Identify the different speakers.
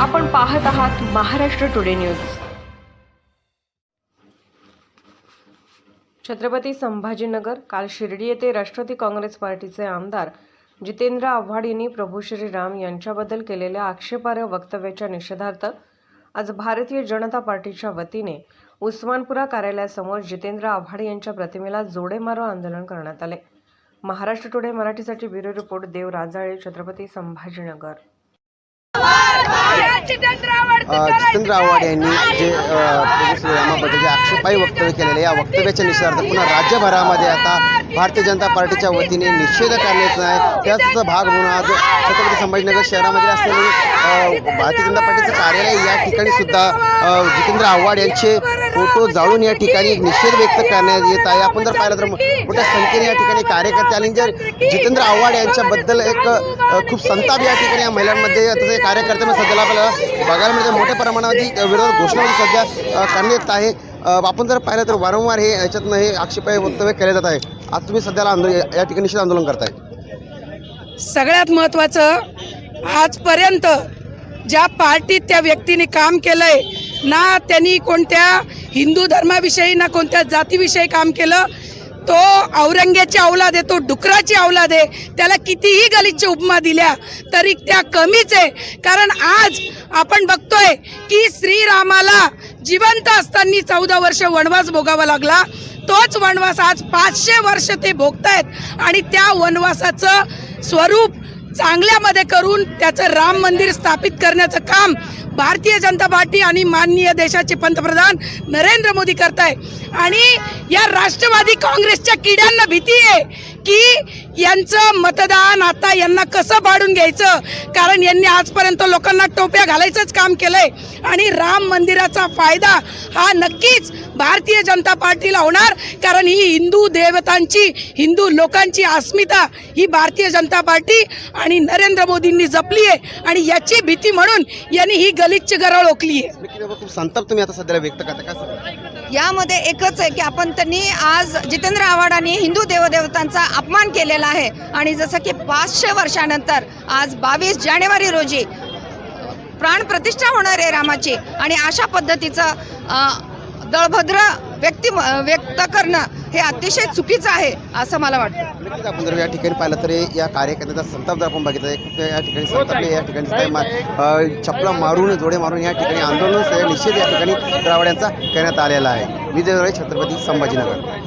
Speaker 1: आपण पाहत आहात महाराष्ट्र टुडे न्यूज. छत्रपती संभाजीनगर काल शिर्डी येथे राष्ट्रवादी काँग्रेस पार्टीचे आमदार जितेंद्र आव्हाड यांनी प्रभू श्रीराम यांच्याबद्दल केलेल्या आक्षेपार्ह वक्तव्याच्या निषेधार्थ आज भारतीय जनता पार्टीच्या वतीने उस्मानपुरा कार्यालयासमोर जितेंद्र आव्हाड यांच्या प्रतिमेला जोडे मारो आंदोलन करण्यात आले. महाराष्ट्र टुडे मराठीसाठी ब्युरो रिपोर्ट देव राजाळे छत्रपती संभाजीनगर.
Speaker 2: जितेंद्र आव्हाड यांनी जे श्रीरामाबद्दल जे आक्षेपाई वक्तव्य केलेले या वक्तव्याच्या निषेधार्थ पुन्हा राज्यभरामध्ये आता भारतीय जनता पार्टीच्या वतीने निषेध करण्यात आहे. त्याचा भाग म्हणून आज छत्रपती संभाजीनगर शहरामध्ये असलेले भारतीय जनता पार्टीचं कार्यालय या ठिकाणी सुद्धा जितेंद्र आव्हाड यांचे फोटो जाळून या ठिकाणी निषेध व्यक्त करण्यात येत आहे. आपण जर पाहिलं तर मोठ्या संख्येने या ठिकाणी कार्यकर्ते आणि जर जितेंद्र आव्हाड यांच्याबद्दल एक खूप संताप या ठिकाणी या महिलांमध्ये तसं कार्यकर्त्यांमध्ये सध्याला आपल्याला बघायला मिळतं मोठ्या प्रमाणामध्ये विरोधात घोषणा सध्या करण्यात येत आहे. आपण जर पाहिलं तर वारंवार हे याच्यातनं हे आक्षेपाई वक्तव्य केले जात आहे. आज तुम्ही सध्याला आंदोलन या ठिकाणी निषेध आंदोलन करताय.
Speaker 3: सगळ्यात महत्त्वाचं आजपर्यंत ज्या पार्टीत त्या व्यक्तीने काम केलंय ना त्यांनी कोणत्या हिंदू धर्माविषयी ना कोणत्या जातीविषयी काम केलं तो औरंग्याची औलाद आहे तो डुकराची औलाद आहे. त्याला कितीही गलिच्छ उपमा दिल्या तरी त्या कमीच आहे. कारण आज आपण बघतोय की श्रीरामाला जिवंत असताना चौदा वर्ष वनवास भोगावा लागला. तोच वनवास आज पाचशे वर्ष ते भोगतायत. आणि त्या वनवासाचं स्वरूप चांगल्यामध्ये करून त्याचं राम मंदिर स्थापित करण्याचं काम भारतीय जनता पार्टी आणि माननीय देशाचे पंतप्रधान नरेंद्र मोदी करताय. आणि या राष्ट्रवादी काँग्रेसच्या किड्यांना भीती आहे. की यांचं मतदान आता यांना कसं पाडून घ्यायचं? कारण यांनी आजपर्यंत लोकांना टोप्या घालायचंच काम केलंय. आणि राम मंदिराचा फायदा हा नक्कीच भारतीय जनता पार्टीला होणार. कारण ही हिंदू देवतांची हिंदू लोकांची अस्मिता ही भारतीय जनता पार्टी आणि नरेंद्र मोदींनी जपली आहे आणि याची भीती म्हणून यांनी ही गलिच्छ गरळ ओकली आहे
Speaker 2: नक्की खूप संताप तुम्ही आता सध्याला व्यक्त करता. का
Speaker 4: यामध्ये एकच आहे की आपण त्यांनी आज जितेंद्र आव्हाडांनी हिंदू देवदेवतांचा अपमान केलेला आहे. आणि जसं की पाचशे वर्षानंतर आज बावीस जानेवारी रोजी प्राणप्रतिष्ठा होणार आहे रामाची. आणि अशा पद्धतीचं दळभद्र व्यक्ती व्यक्त करणं हे अतिशय चुकीचं आहे असं मला वाटतं.
Speaker 2: नक्कीच आपण जर या ठिकाणी पाहिलं तर या कार्यकर्त्याचा संताप जर आपण बघितलं या ठिकाणी संतापले या ठिकाणी छपला मारून जोडे मारून या ठिकाणी आंदोलन निषेध या ठिकाणी द्रावड यांचा करण्यात आलेला आहे. विजय छत्रपती संभाजीनगर.